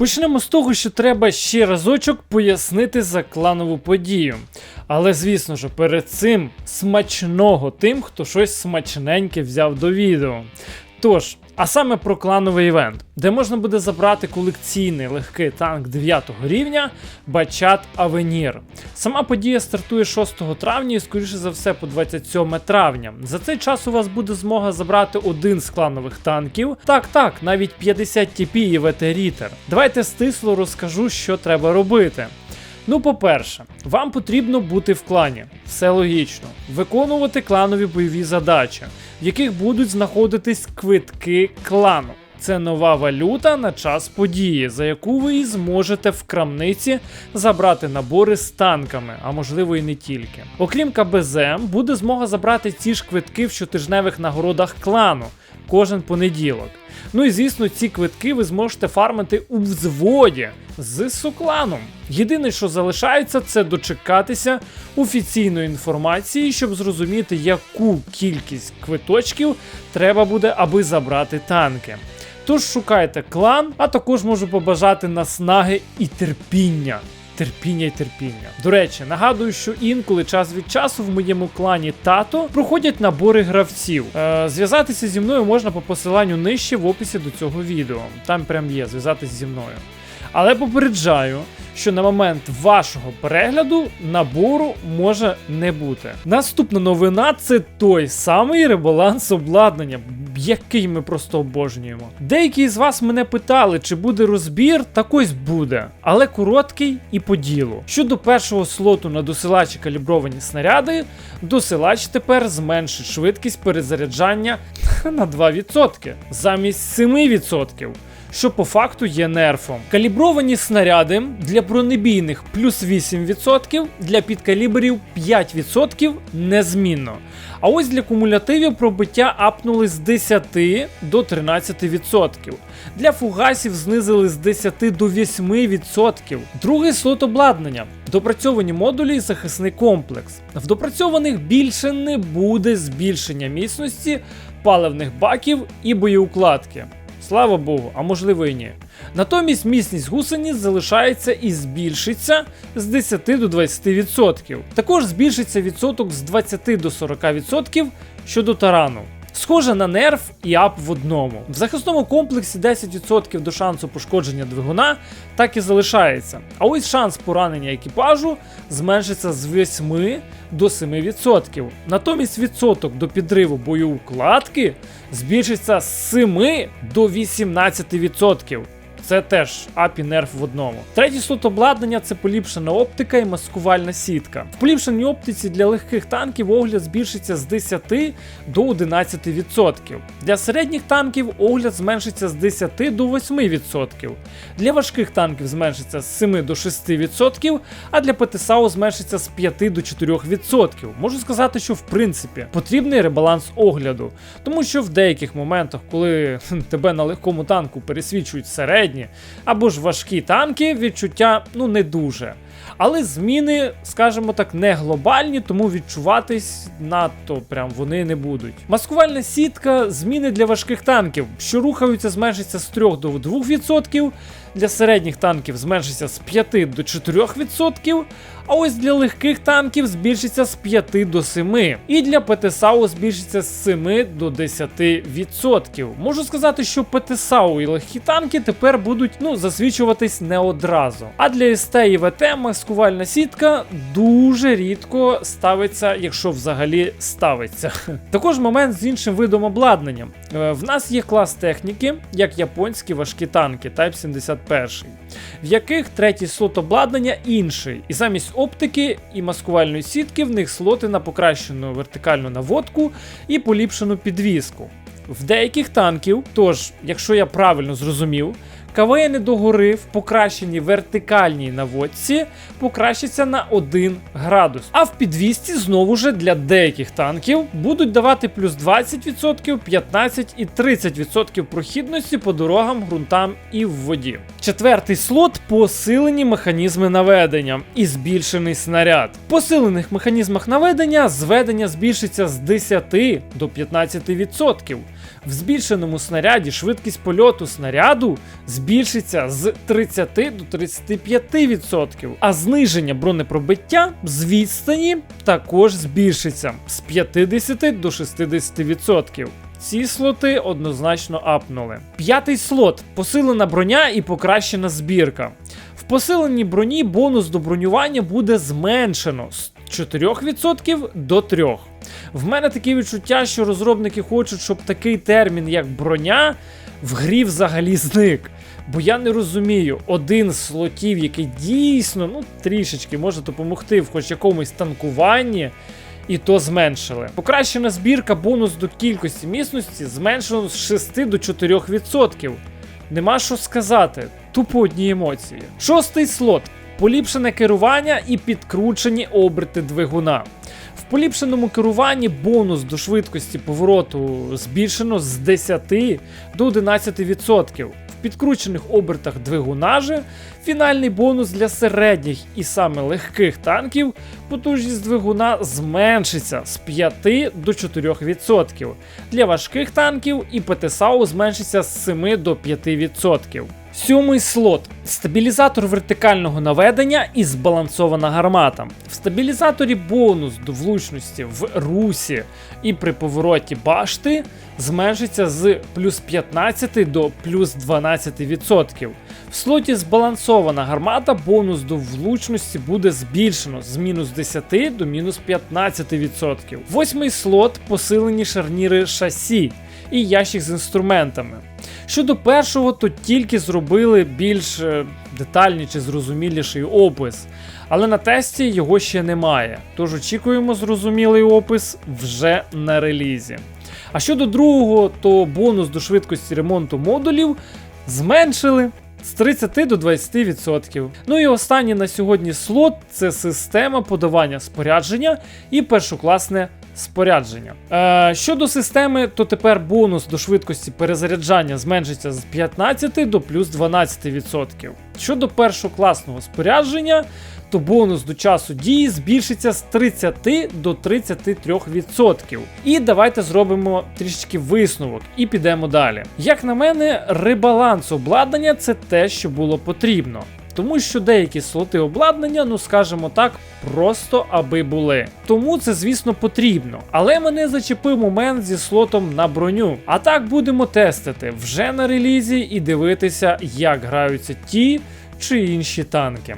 Почнемо з того, що треба ще разочок пояснити за кланову подію. Але звісно ж, перед цим смачного тим, хто щось смачненьке взяв до відео. Тож, а саме про клановий івент, де можна буде забрати колекційний легкий танк 9 рівня Бачат Авенір. Сама подія стартує 6 травня і, скоріше за все, по 27 травня. За цей час у вас буде змога забрати один з кланових танків. Так, так, навіть 50 TP і ВТ Рітер. Давайте стисло розкажу, що треба робити. Ну, по-перше, вам потрібно бути в клані, все логічно, виконувати кланові бойові задачі, в яких будуть знаходитись квитки клану. Це нова валюта на час події, за яку ви і зможете в крамниці забрати набори з танками, а можливо і не тільки. Окрім КБЗ, буде змога забрати ці ж квитки в щотижневих нагородах клану кожен понеділок. Ну і звісно, ці квитки ви зможете фармити у взводі з сукланом. Єдине, що залишається, це дочекатися офіційної інформації, щоб зрозуміти, яку кількість квиточків треба буде, аби забрати танки. Тож шукайте клан, а також можу побажати наснаги і терпіння. Терпіння й терпіння. До речі, нагадую, що інколи час від часу в моєму клані тато проходять набори гравців. Е, зв'язатися зі мною можна по посиланню нижче в описі до цього відео. Там прям є зв'язатися зі мною. Але попереджаю, що на момент вашого перегляду набору може не бути. Наступна новина це той самий ребаланс обладнання, який ми просто обожнюємо. Деякі з вас мене питали, чи буде розбір, так ось буде, але короткий і по ділу. Щодо першого слоту на досилачі калібровані снаряди, досилач тепер зменшить швидкість перезаряджання на 2% замість 7% що по факту є нерфом. Калібровані снаряди для бронебійних плюс 8%, для підкалібрів 5% незмінно. А ось для кумулятивів пробиття апнули з 10 до 13%. Для фугасів знизили з 10 до 8%. Другий слот обладнання. Допрацьовані модулі і захисний комплекс. В допрацьованих більше не буде збільшення міцності паливних баків і боєукладки. Слава Богу, а можливо і ні. Натомість міцність гусениць залишається і збільшиться з 10 до 20%. Також збільшиться відсоток з 20 до 40% щодо тарану. Схоже на нерв і ап в одному. В захисному комплексі 10% до шансу пошкодження двигуна так і залишається. А ось шанс поранення екіпажу зменшиться з 8 до 7%. Натомість відсоток до підриву боєукладки збільшиться з 7 до 18%. Це теж апі нерв в одному. Третій слот обладнання це поліпшена оптика і маскувальна сітка. В поліпшеній оптиці для легких танків огляд збільшиться з 10 до 11%. Для середніх танків огляд зменшиться з 10 до 8%. Для важких танків зменшиться з 7 до 6%, а для ПТСАУ зменшиться з 5 до 4%. Можу сказати, що в принципі потрібний ребаланс огляду, тому що в деяких моментах, коли тебе на легкому танку пересвічують середні, середні або ж важкі танки, відчуття ну не дуже. Але зміни, скажімо так, не глобальні, тому відчуватись надто прям вони не будуть. Маскувальна сітка, зміни для важких танків, що рухаються, зменшиться з 3 до 2%, для середніх танків зменшиться з 5 до 4%, а ось для легких танків збільшиться з 5 до 7. І для ПТСАУ збільшиться з 7 до 10%. Можу сказати, що ПТСАУ і легкі танки тепер будуть ну, засвічуватись не одразу. А для СТ і ВТ маскувальна сітка дуже рідко ставиться, якщо взагалі ставиться. Також момент з іншим видом обладнання. Е, в нас є клас техніки, як японські важкі танки Type 71, в яких третій слот обладнання інший. І замість оптики і маскувальної сітки в них слоти на покращену вертикальну наводку і поліпшену підвіску. В деяких танків, тож, якщо я правильно зрозумів, КВН догори в покращеній вертикальній наводці покращиться на 1 градус. А в підвісці знову ж для деяких танків будуть давати плюс 20%, 15% і 30% прохідності по дорогам, ґрунтам і в воді. Четвертий слот посилені механізми наведення і збільшений снаряд. В посилених механізмах наведення зведення збільшиться з 10 до 15%. В збільшеному снаряді швидкість польоту снаряду збільшиться з 30 до 35%, а зниження бронепробиття з відстані також збільшиться з 50 до 60%. Ці слоти однозначно апнули. П'ятий слот посилена броня і покращена збірка. В посиленій броні бонус до бронювання буде зменшено з 4% до 3%. В мене таке відчуття, що розробники хочуть, щоб такий термін, як броня, в грі взагалі зник. Бо я не розумію, один з слотів, який дійсно ну, трішечки може допомогти в хоч якомусь танкуванні, і то зменшили. Покращена збірка бонус до кількості міцності зменшено з 6 до 4%. Нема що сказати, тупо одні емоції. Шостий слот. Поліпшене керування і підкручені оберти двигуна. Поліпшеному керуванні бонус до швидкості повороту збільшено з 10 до 11%. В підкручених обертах двигуна же фінальний бонус для середніх і саме легких танків потужність двигуна зменшиться з 5 до 4%. Для важких танків і ПТСАУ зменшиться з 7 до 5%. Сьомий слот стабілізатор вертикального наведення і збалансована гармата. В стабілізаторі бонус до влучності в русі і при повороті башти зменшиться з плюс 15 до плюс 12%. В слоті збалансована гармата бонус до влучності буде збільшено з мінус 10 до мінус 15%. Восьмий слот посилені шарніри шасі і ящик з інструментами. Щодо першого, то тільки зробили більш е, детальний чи зрозуміліший опис, але на тесті його ще немає. Тож очікуємо зрозумілий опис вже на релізі. А щодо другого, то бонус до швидкості ремонту модулів зменшили. З 30 до 20%. Ну і останній на сьогодні слот це система подавання спорядження і першокласне спорядження. Е, Щодо системи, то тепер бонус до швидкості перезаряджання зменшиться з 15 до плюс 12%. Щодо першокласного спорядження, то бонус до часу дії збільшиться з 30 до 33%. І давайте зробимо трішечки висновок і підемо далі. Як на мене, ребаланс обладнання це те, що було потрібно. Тому що деякі слоти обладнання, ну скажімо так, просто аби були. Тому це, звісно, потрібно. Але мене зачепив момент зі слотом на броню. А так будемо тестити вже на релізі і дивитися, як граються ті чи інші танки.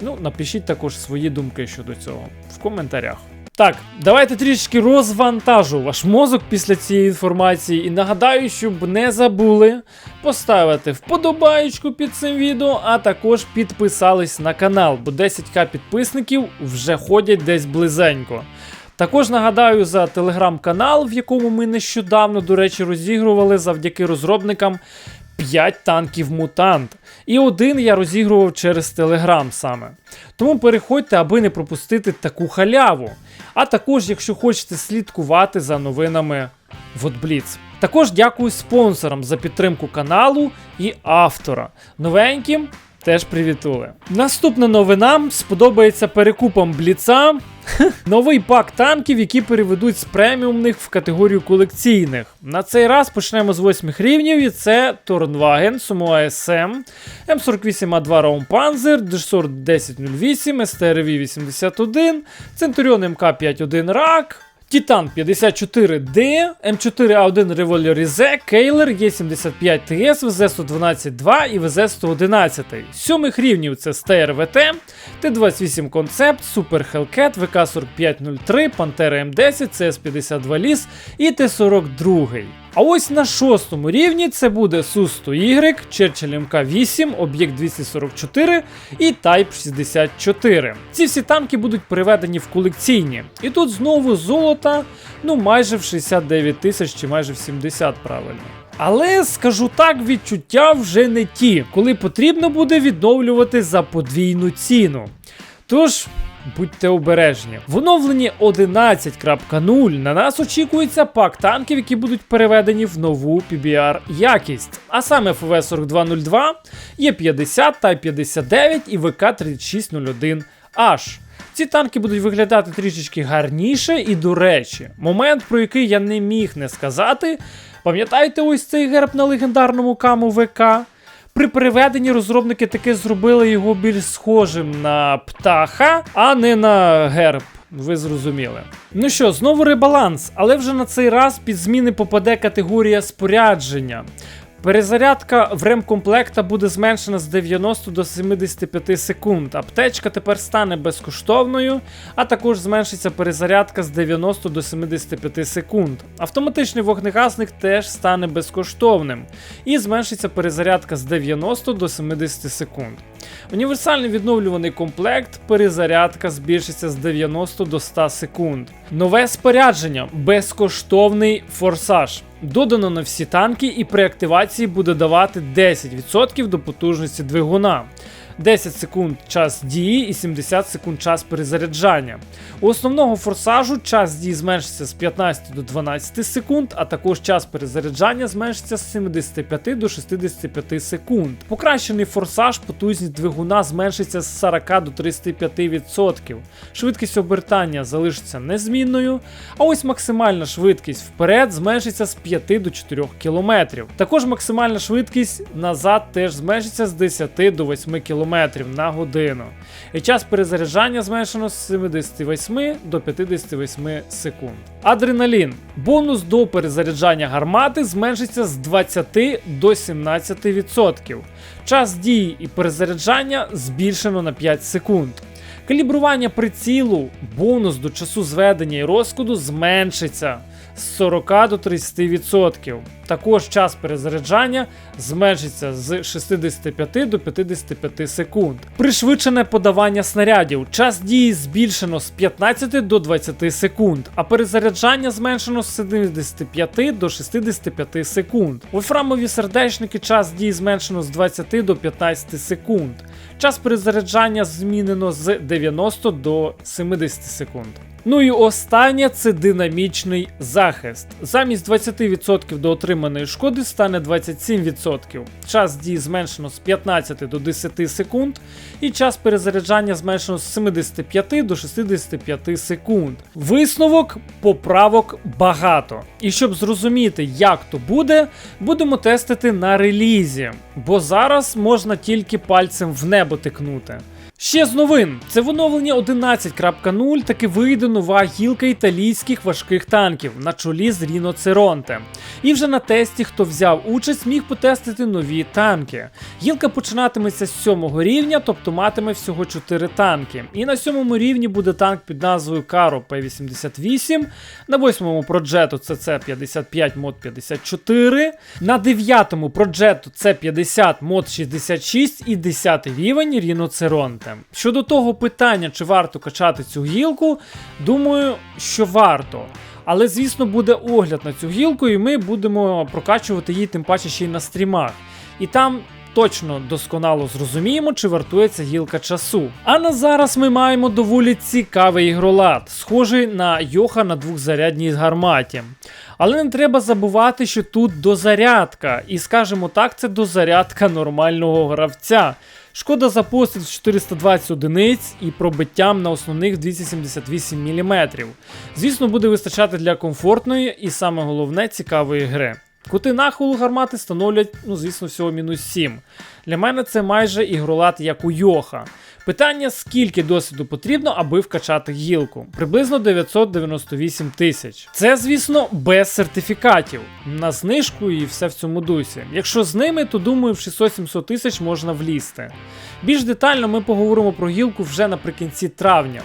Ну, напишіть також свої думки щодо цього в коментарях. Так, давайте трішки розвантажу ваш мозок після цієї інформації і нагадаю, щоб не забули поставити вподобаєчку під цим відео, а також підписались на канал, бо 10к підписників вже ходять десь близенько. Також нагадаю за телеграм-канал, в якому ми нещодавно, до речі, розігрували завдяки розробникам 5 танків мутант. І один я розігрував через Телеграм саме. Тому переходьте, аби не пропустити таку халяву. А також, якщо хочете слідкувати за новинами Водбліц. Також дякую спонсорам за підтримку каналу і автора. Новеньким теж привітули. Наступна новина сподобається перекупам Бліца. Новий пак танків, які переведуть з преміумних в категорію колекційних. На цей раз почнемо з 8 рівнів, і це Торнваген, Sumo ASM, М48А2 Raumpanzer, Дешсор 1008, STRV 81, Centurion МК51 Рак. Титан 54D, М4А1 Револьорізе, Кейлер, Є75 ТС, ВЗ-112-2 і ВЗ-111. Сьомих рівнів це СТРВТ, ВТ, Т-28 Концепт, Супер Хелкет, ВК-4503, Пантера М10, cs 52 Ліс і Т-42. А ось на шостому рівні це буде Су-100Y, Churchill МК-8, Об'єкт 244 і Type 64. Ці всі танки будуть переведені в колекційні. І тут знову золота, ну майже в 69 тисяч чи майже в 70 правильно. Але скажу так, відчуття вже не ті, коли потрібно буде відновлювати за подвійну ціну. Тож. Будьте обережні. В оновленні 11.0 на нас очікується пак танків, які будуть переведені в нову PBR якість. А саме ФВ 4202, Є50 та 59 і ВК 3601H. Ці танки будуть виглядати трішечки гарніше і до речі, момент, про який я не міг не сказати. Пам'ятаєте ось цей герб на легендарному каму ВК? При переведенні розробники таки зробили його більш схожим на птаха, а не на герб. Ви зрозуміли. Ну що, знову ребаланс, але вже на цей раз під зміни попаде категорія спорядження. Перезарядка в ремкомплекта буде зменшена з 90 до 75 секунд. Аптечка тепер стане безкоштовною, а також зменшиться перезарядка з 90 до 75 секунд. Автоматичний вогнегасник теж стане безкоштовним. І зменшиться перезарядка з 90 до 70 секунд. Універсальний відновлюваний комплект, перезарядка збільшиться з 90 до 100 секунд. Нове спорядження безкоштовний форсаж. Додано на всі танки і при активації буде давати 10% до потужності двигуна. 10 секунд час дії і 70 секунд час перезаряджання. У основного форсажу час дії зменшиться з 15 до 12 секунд, а також час перезаряджання зменшиться з 75 до 65 секунд. Покращений форсаж, потужність двигуна зменшиться з 40 до 35%. Швидкість обертання залишиться незмінною, а ось максимальна швидкість вперед зменшиться з 5 до 4 км. Також максимальна швидкість назад теж зменшиться з 10 до 8 км на годину. І час перезаряджання зменшено з 78 до 58 секунд. Адреналін. Бонус до перезаряджання гармати зменшиться з 20 до 17%. Час дії і перезаряджання збільшено на 5 секунд. Калібрування прицілу, бонус до часу зведення і розкладу зменшиться з 40 до 30%. Також час перезаряджання зменшиться з 65 до 55 секунд. Пришвидшене подавання снарядів. Час дії збільшено з 15 до 20 секунд, а перезаряджання зменшено з 75 до 65 секунд. Вольфрамові сердечники час дії зменшено з 20 до 15 секунд. Час перезаряджання змінено з 90 до 70 секунд. Ну і останнє це динамічний захист. Замість 20% до отриманої шкоди стане 27%. Час дії зменшено з 15 до 10 секунд, і час перезаряджання зменшено з 75 до 65 секунд. Висновок поправок багато. І щоб зрозуміти, як то буде, будемо тестити на релізі, бо зараз можна тільки пальцем в небо тикнути. Ще з новин, це в оновленні 11.0 таки вийде нова гілка італійських важких танків на чолі з Ріно Церонте. І вже на тесті, хто взяв участь, міг потестити нові танки. Гілка починатиметься з 7 рівня, тобто матиме всього 4 танки. І на 7 рівні буде танк під назвою Каро П-88, на 8-му проджету CC55 мод 54, на 9-му проджету С50 мод 66 і 10 рівень Ріно Церонте. Щодо того питання, чи варто качати цю гілку, думаю, що варто. Але, звісно, буде огляд на цю гілку, і ми будемо прокачувати її, тим паче ще й на стрімах. І там точно досконало зрозуміємо, чи вартує ця гілка часу. А на зараз ми маємо доволі цікавий ігролад, схожий на Йоха на двохзарядній гарматі. Але не треба забувати, що тут дозарядка, і скажімо так, це дозарядка нормального гравця. Шкода за постріл 420 одиниць і пробиттям на основних 278 мм. Звісно, буде вистачати для комфортної і саме головне цікавої гри. Кути нахилу гармати становлять, ну звісно, всього мінус 7. Для мене це майже ігролад як у Йоха. Питання, скільки досвіду потрібно, аби вкачати гілку? Приблизно 998 тисяч. Це, звісно, без сертифікатів. На знижку і все в цьому дусі. Якщо з ними, то думаю, в 600-700 тисяч можна влізти. Більш детально ми поговоримо про гілку вже наприкінці травня.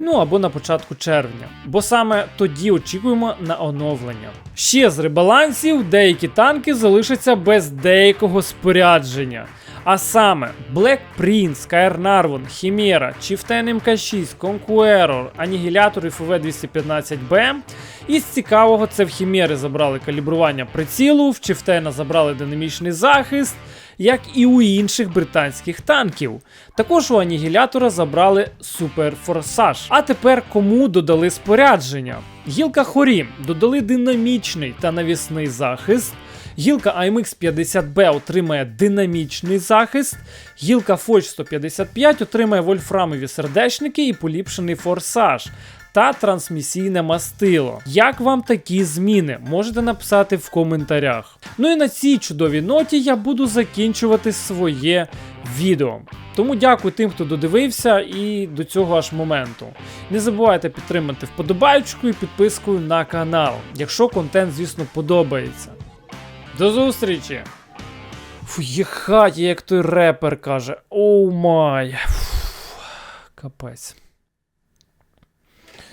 Ну або на початку червня, бо саме тоді очікуємо на оновлення. Ще з ребалансів деякі танки залишаться без деякого спорядження. А саме Black Prince, Skyr Narvon, Chimera, Chieftain MK6, Conqueror, Анігілятор і FV215B. Із цікавого це в Хімери забрали калібрування прицілу, в Chieftain забрали динамічний захист, як і у інших британських танків. Також у Анігілятора забрали суперфорсаж. А тепер кому додали спорядження? Гілка Хорі додали динамічний та навісний захист. Гілка AMX 50B отримає динамічний захист. Гілка Forge 155 отримає вольфрамові сердечники і поліпшений форсаж. Та трансмісійне мастило. Як вам такі зміни? Можете написати в коментарях. Ну і на цій чудовій ноті я буду закінчувати своє відео. Тому дякую тим, хто додивився і до цього аж моменту. Не забувайте підтримати вподобайку і підпискою на канал, якщо контент, звісно, подобається. До зустрічі! Фу, єхать, як той репер каже. Оу май. Фу, Капець.